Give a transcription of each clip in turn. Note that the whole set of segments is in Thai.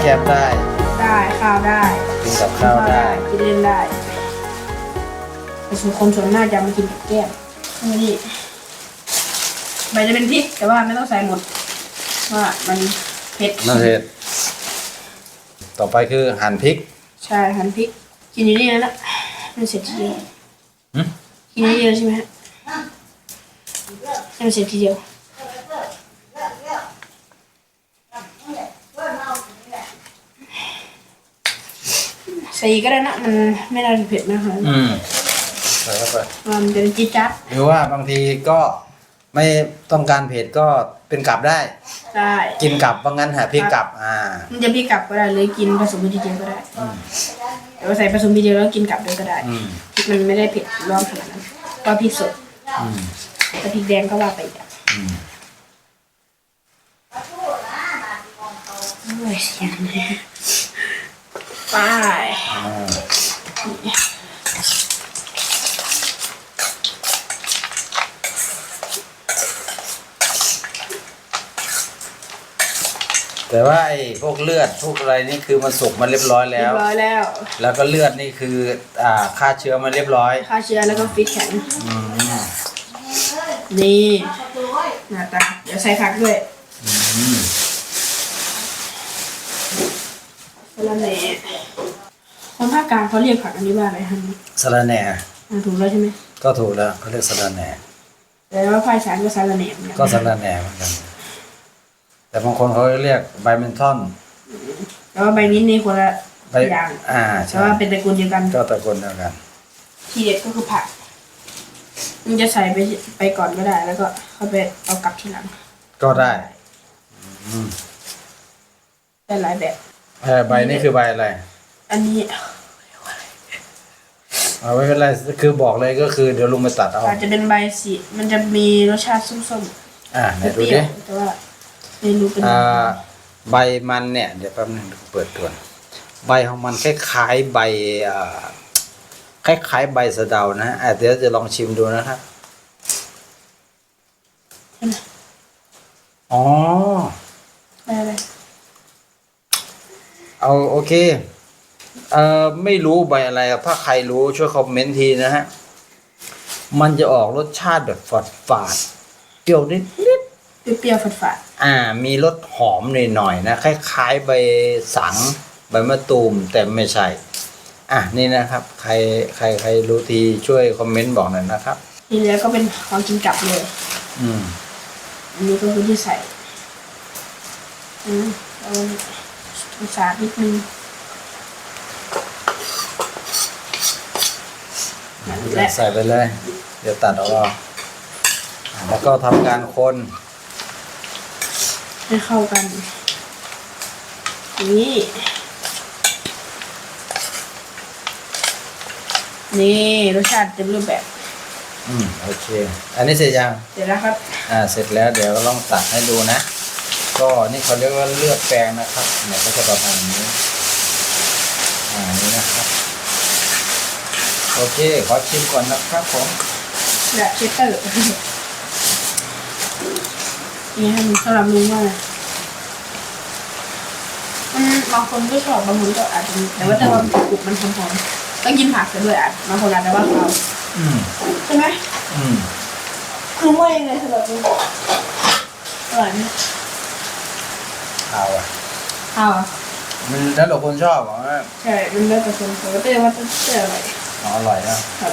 นี่เป็นกับแก้มได้ได้ข้าวได้กินกับข้าวได้ กินเล่นได้แต่ส่วนคนส่วนมากจะเอามากินกับแก้มนี่ใบจะเป็นพริกแต่ว่าไม่ต้องใส่หมดเพราะว่ามันเผ็ดนั่นเองต่อไปคือหั่นพริก ใช่หั่นพริก กินอยู่นี่แล้วนะมันเสร็จทีเดียวหึกินเยอะๆใช่ไหมฮะให้มันเสร็จทีเดียว ใส่อีกก็ได้นะมันไม่ได้เผ็ดมากค่ะอืมใส่เข้าไปมันจะเป็นจี๊ดจัดหรือว่าบางทีก็ไม่ต้องการเผ็ดก็เป็นกับได้ ได้กินกับว่างั้นหาพริกกับ อ่า มันจะพี่กลับก็ได้หรือกินผสมทีเดียวก็ได้อืม หรือว่าใส่ผสมทีเดียวแล้วกินกลับด้วยก็ได้อืมพริกมันไม่ได้เผ็ดร้อนขนาดนั้นก็พริกสดอืมแต่พริกแดงก็ว่าไปอีกอะอืม โอ้ยเสียงนะ ไปอ่าแต่ว่าไอ้พวกเลือดพวกอะไรนี่คือมันสุกมาเรียบร้อยเรีแล้ยว บร้อยแล้วแล้วก็เลือดนี่คืออ่าฆ่าเชื้อมาเรียบร้อยฆ่าเชื้อแล้วก็ฟิตแข็งอืมนี่หน้าตาเดี๋ยวใส่ผักด้วยอืมแล้วแหน่ คนภาคกลางเขาเรียกผักอันนี้ว่าอะไรฮะสะระแหน่อ่าถูกแล้วใช่ไหมก็ถูกแล้วเขาเรียกสะระแหน่แต่ว่าภาคอีสานก็สาระแหน่เหมือนกันก็สะระแหน่เหมือนกันแต่บางคนเขาเรียกใบเมนทอนแต่ว่าใบนี้นี่คนละใบอย่างอ่าแต่ใช่ว่าเป็นตระกูลเดียวกันก็ตระกูลเดียวกัน ทีเด็ดก็คือผักมันจะใส่ไปไปก่อนก็ได้ แล้วก็เข้าไปเอากลับทีหลังก็ได้อืมได้หลายแบบเออใบนี่คือใบอะไร อันนี้เอาไม่เป็นไรคือบอกเลยก็คือเดี๋ยวลุงไปตัดเอาอาจจะเป็นใบสีมันจะมีรสชาติส้มอ่าไหนๆเปดูรี้ดิยวๆแต่ว่าไม่รู้เป็นอ่าใบมันเนี่ยเดี๋ยวแป๊บนึงเปิดตัวใบของมันคล้ายๆใบอ่าคล้ายๆใบสะเดานะอะเดี๋ยวจะลองชิมดูนะครับอ๋อใบอะไรเอาโอเค เอ่อไม่รู้ใบอะไรครับถ้าใครรู้ช่วยคอมเมนต์ทีนะฮะ มันจะออกรสชาติแบบฝาดฝาดๆเปรี้ยวนิดนิดเปรี้ยวๆฝาดๆอ่า มีรสหอมหน่อยๆนะคล้ายๆใบสังใบมะตูมแต่ไม่ใช่ อะนี่นะครับ ใครใครใครรู้ทีช่วยคอมเมนต์บอกหน่อยนะครับๆทีเหลือก็เป็นของกินกลับเลย อืม อันนี้ก็คือที่ใส่อืมเอาสาดนิดนึงนั่น แหละใส่ไปเลย เดี๋ยวตัดออกเอาอะแล้วก็ทำการคนให้เข้ากันนี่นี่รสชาติเต็มรูปแบบ อืมโอเค อันนี้เสร็จยังเสร็จแล้วครับ อ่า เสร็จแล้วเดี๋ยวลองตัดให้ดูนะ ก็นี่เขาเรียกว่าเลือดแปลงนะครับเนี่ยก็จะประมาณนี้ อ่า นี่นะครับ โอเค ขอชิมก่อนนะครับผมและเชสเตอร์นี่ให้มันสำหรับลุงว่าไงมันบางคนก็ชอบบางคนก็อาจจะมีแต่ว่าถ้าว่ามันกรุบมันหอมๆต้องกินผักไปด้วยอะบางคนอาจจะว่าเขาอืมใช่ไหมอืมลุงว่ายังไงสำหรับลุงอร่อยไหมเอาอะข้าวอะมันแล้วแต่คนชอบบอกว่าใช่มันแล้วแต่คนแต่ว่าเต้ว่าเต้อร่อย อ๋ออร่อยนะครับ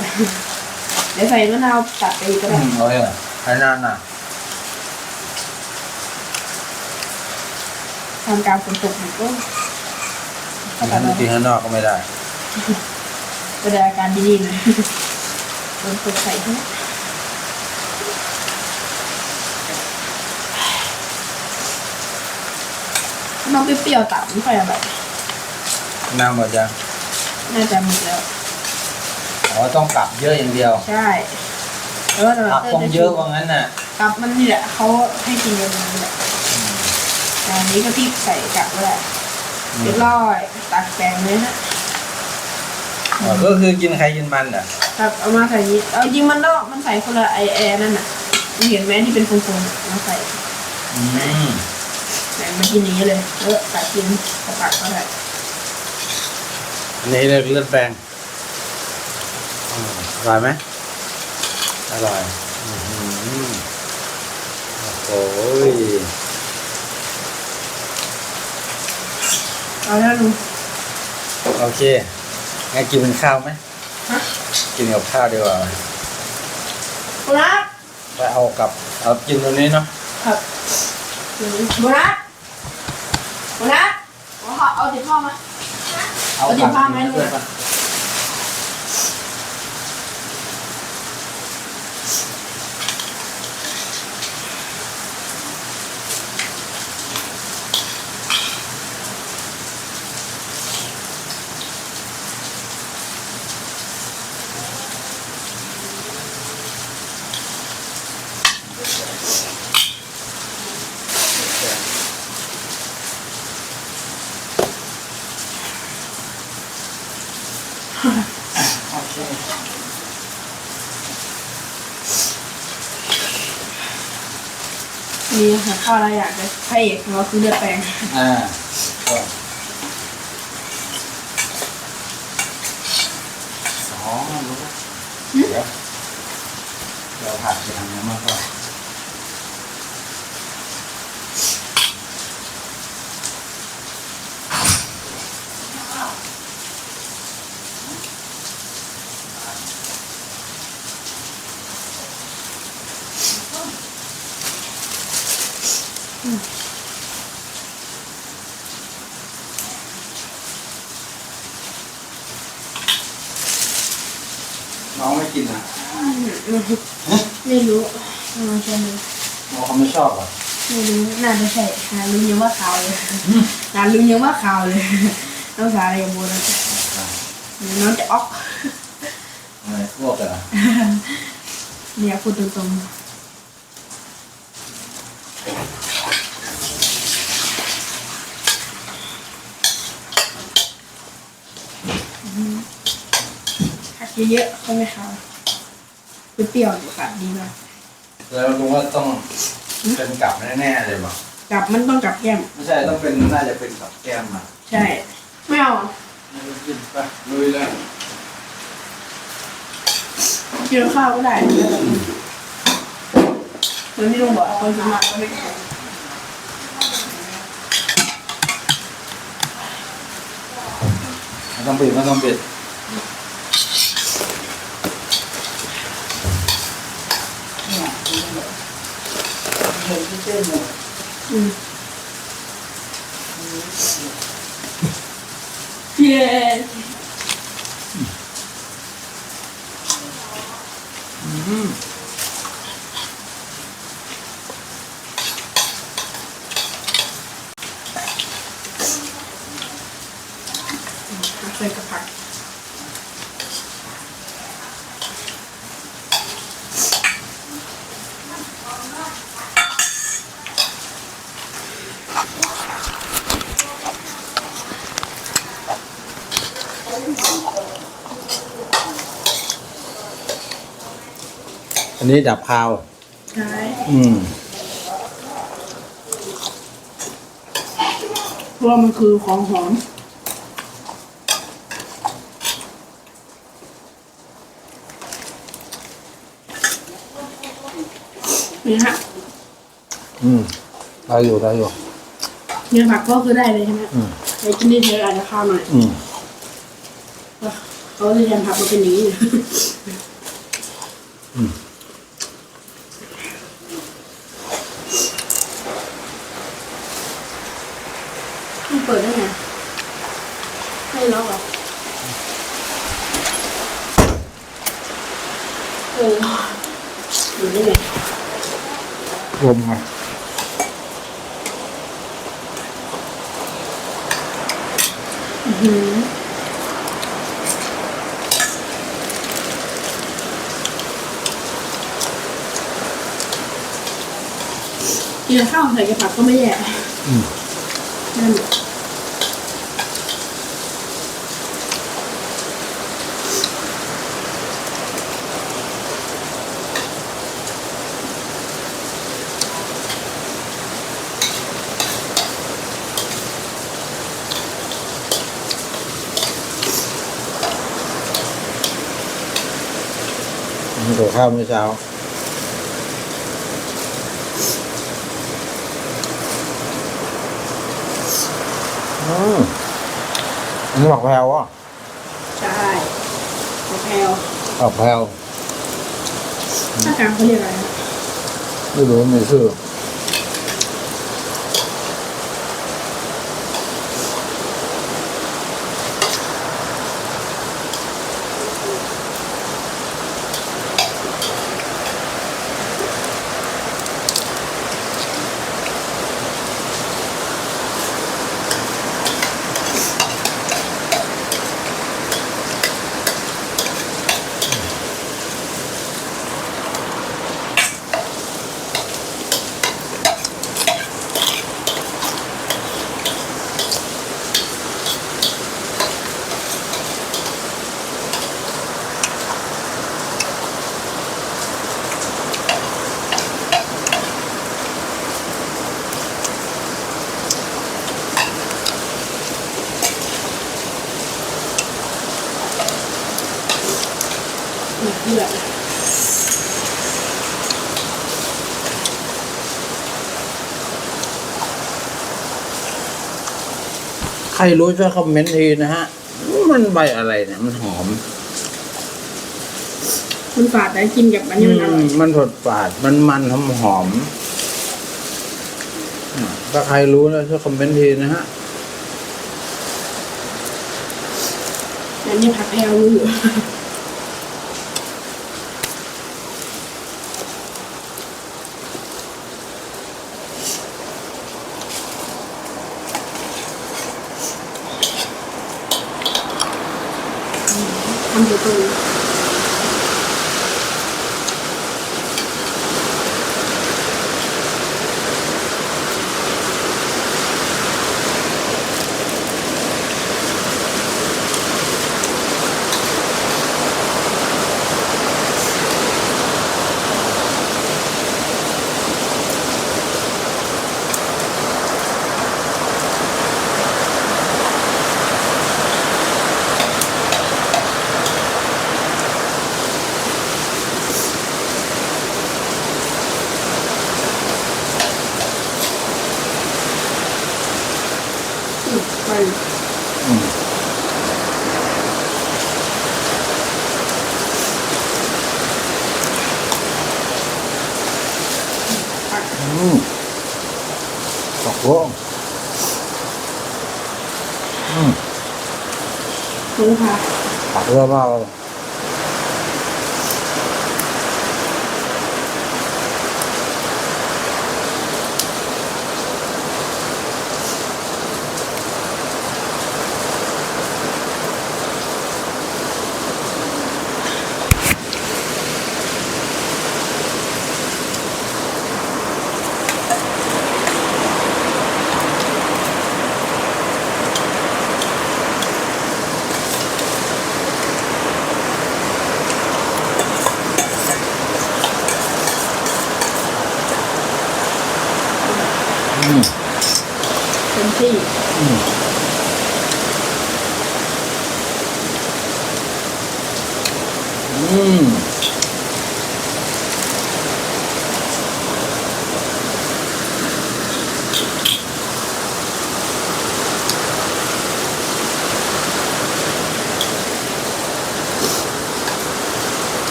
เดี๋ยวใส่มะนาวตัดไปอีกก็อืได้มโอเคใช้นานน่ะทำกลารฝนตกอยู่ก็ถ้าตัดกินข้างนอกก็ไม่ได้ ก็ได้อาการดีๆหน่อยฝนตกใส่ที่น้องเปรี้ยวๆต่ำไม่ค่อยอร่อยน้ำหมดยังน่าจะหมดแล้ว อ๋อต้องกลับเยอะอย่างเดียวใช่แล้วก็ผักต้องเยอะว่างั้นน่ะครับมันนี่แหละเขาให้กินกันนี่แหละแต่อันนี้ก็พี่ใส่กลับก็ได้อืมเรียบร้อยตักแปงเลยฮะอ๋อก็คือกินใครกินมันอะครับเอามาใส่นี้เอาจริงมันก็มันใส่คนละไอแอร์นั่นน่ะเห็นไหมที่เป็นโค้งๆมาใส่อืมไหนมากินอย่างนี้เลยเออตัดกินกระปักก็ได้อันนี้เรียกเลือดแปลง อืมอร่อยไหมอร่อยอื้อหือโอ้โหเอาแล้วลุงโอเคงั้นกินเป็นข้าวไหมฮะกินกับข้าวดีกว่าโบนัสไปเอากับเอากินตรงนี้เนาะครับโบนัสโบนัสเอาเอาติดพ่อมาเอาเดี๋ยวพาไหมลูก มีหัวข้ออะไรอยากเลยพระเอกของเราคือเลือดแปลงอ่าก็สองรู้ปะเดี๋ยวเราผัดไปทางนี้มากกว่า น้องไม่กินอะ ไม่รู้ลองชิมดู น้องเขาไม่ชอบอะ ไม่รู้ น่าจะใช่หาลุงยังว่าขาวเลยหาลุงยังว่าขาวเลยน้องสาวอะไรอย่างโบนะเดี๋ยวน้องจะออกอะไรพวกเหรอเนี่ยพูดตรงๆผักเยอะๆก็ไม่ขาวเปรี้ยวๆอยู่ค่ะดีมากแล้วรู้ว่าต้อง เป็นกับแน่ๆเลยป่ะกับมันต้องกับแก้ม ไม่ใช่ต้องเป็นน่าจะเป็นกับแก้มอะใช่ ไม่เอาไม่รู้กินปะลุยเลยกินข้าวก็ได้เหมือนที่ลุงบอกคนสมัครก็ไม่ถูกไม่ต้องปิดไม่ต้องปิด อืมเย้ใส่กระผัก อั นนี้ดับพาว ใช่อืม เพราะว่ามันคือของหอม นี่ฮะอืมได้อยู่ได้อยู่ เนื้อผักก็คือได้เลยใช่ไหมอืมไปกินได้เยอะอาจจะข้าวหน่อยอืม เขาจะทำผักมาเป็นอย่างนี้ อืม มันเปิดได้ไงให้ล็อกเหรอเอออยู่ได้ไง รวมไงอื้อหือกินข้าวใส่กระผักก็ไม่แย่อืมนั่น กับข้าวเมื่อเช้า อืมอันนี้ผักแพรวอะใช่มะแพร้วผักแพรวถ้ากลางเขาเรียกอะไรนะไม่รู้มีชื่อ เลือด ใครรู้ช่วยคอมเมนต์ทีนะฮะ มันใบอะไรเนี่ยมันหอม มันฝาดแต่กินกับอันนี้มันอร่อยมมันสดฝาด มันมันหอมหอมอะถ้าใครรู้นะช่วยคอมเมนต์ทีนะฮะอันนี้ผักแพรวรู้อยู่ ตกลงอืมลงค่ะผักเยอะมากเลย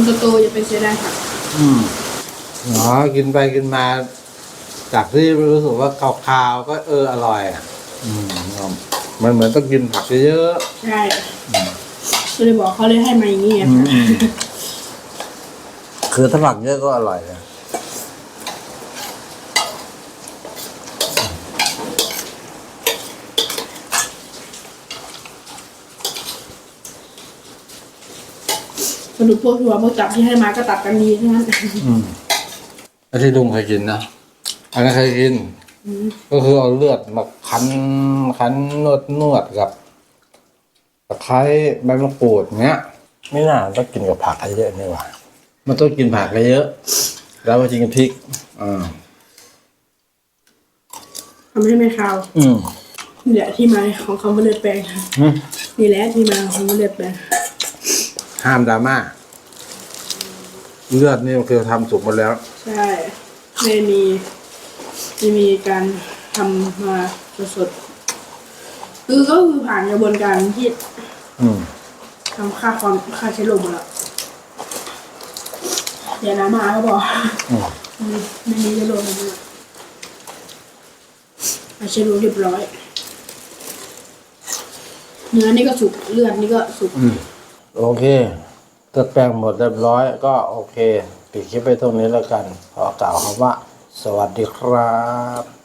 ำตัวโตอย่าไปเสียดายผักอืมอ๋อกินไปกินมา จากที่รู้สึกว่าคาวๆก็เอออร่อยอะอืมมันเหมือนต้องกินผักเยอะใช่ก็เลยบอกเขาเลยให้มาอย่างนี้ไงๆอืมอืมคือถ้าผักเยอะก็อร่อยนะ สรุปพวกทัวร์พวกจับที่ให้มาก็ตัดกันดีทั้งนั้นอืมแล้วที่ลุงเคยกินนะ อันนั้นเคยกิน อืมก็คือเอาเลือดมาคั้นคั้นนวดนวดกับตะไคร้ใบมะกรูดเงี้ย ไม่น่าต้องกินกับผักเยอะนี่หว่ามันต้องกินผักเยอะแล้วมากินกับพริกอ่าทำให้ไม่คาวอืมเดี๋ยวที่มาของเขาไม่เลยแปลงอืม นี่แหละที่มาของเลือดแปลง ห้ามดราม่าเลือดนี่คือทำสุกหมดแล้ว ใช่ไม่มีไม่มีการทำมาสดๆคือก็คือผ่านกระบวนการที่อืมทำค่าความค่าเชื้อโรคมาแล้วอย่าน้ำมาก็บอกอืมอืมไม่มีเชื้อโรคเลยอาเชื้อโรคเรียบร้อย เนื้อนี่ก็สุกเลือดนี่ก็สุก อืม โอเคเลือดแปลงหมดเรียบร้อยก็โอเค ปิดคลิปไปตรงนี้แล้วกัน ขอกล่าวคำว่า สวัสดีครับ